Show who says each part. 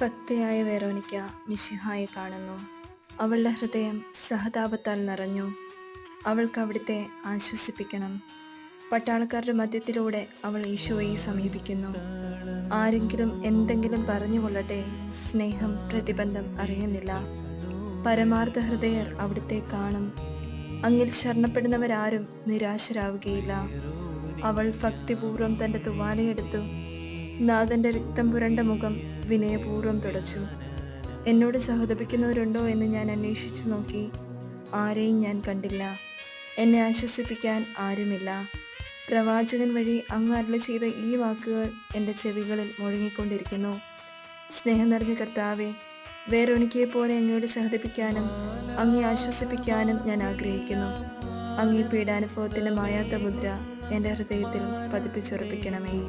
Speaker 1: ഭക്തയായ വേറോനിക്ക മിശിഹായെ കാണുന്നു. അവളുടെ ഹൃദയം സഹതാപത്താൽ നിറഞ്ഞു. അവൾക്ക് അവിടുത്തെ ആശ്വസിപ്പിക്കണം. പട്ടാളക്കാരുടെ മധ്യത്തിലൂടെ അവൾ ഈശോയെ സമീപിക്കുന്നു. ആരെങ്കിലും എന്തെങ്കിലും പറഞ്ഞുകൊള്ളട്ടെ സ്നേഹം പ്രതിബന്ധം അറിയുന്നില്ല. പരമാർത്ഥ ഹൃദയർ അവിടുത്തെ കാണും. അങ്ങിൽ ശരണപ്പെടുന്നവരാരും നിരാശരാവുകയില്ല. അവൾ ഭക്തിപൂർവം തന്റെ തുവാലയെടുത്തു നാഥന്റെ രക്തം പുരണ്ട മുഖം വിനയപൂർവം തുടച്ചു. എന്നോട് സഹതപിക്കുന്നവരുണ്ടോ എന്ന് ഞാൻ അന്വേഷിച്ചു നോക്കി. ആരെയും ഞാൻ കണ്ടില്ല. എന്നെ ആശ്വസിപ്പിക്കാൻ ആരുമില്ല. പ്രവാചകൻ വഴി അങ്ങ് അരുളി ചെയ്ത ഈ വാക്കുകൾ എന്റെ ചെവികളിൽ മുഴങ്ങിക്കൊണ്ടിരിക്കുന്നു. സ്നേഹം നിറഞ്ഞ കർത്താവെ വേറൊനിക്കെ പോലെ അങ്ങയോട് സഹതപിക്കാനും അങ്ങേ ആശ്വസിപ്പിക്കാനും ഞാൻ ആഗ്രഹിക്കുന്നു. അങ്ങേ പീഡാനുഭവത്തിന്റെ മായാത്ത മുദ്ര എന്റെ ഹൃദയത്തിൽ പതിപ്പിച്ചുറപ്പിക്കണമേ.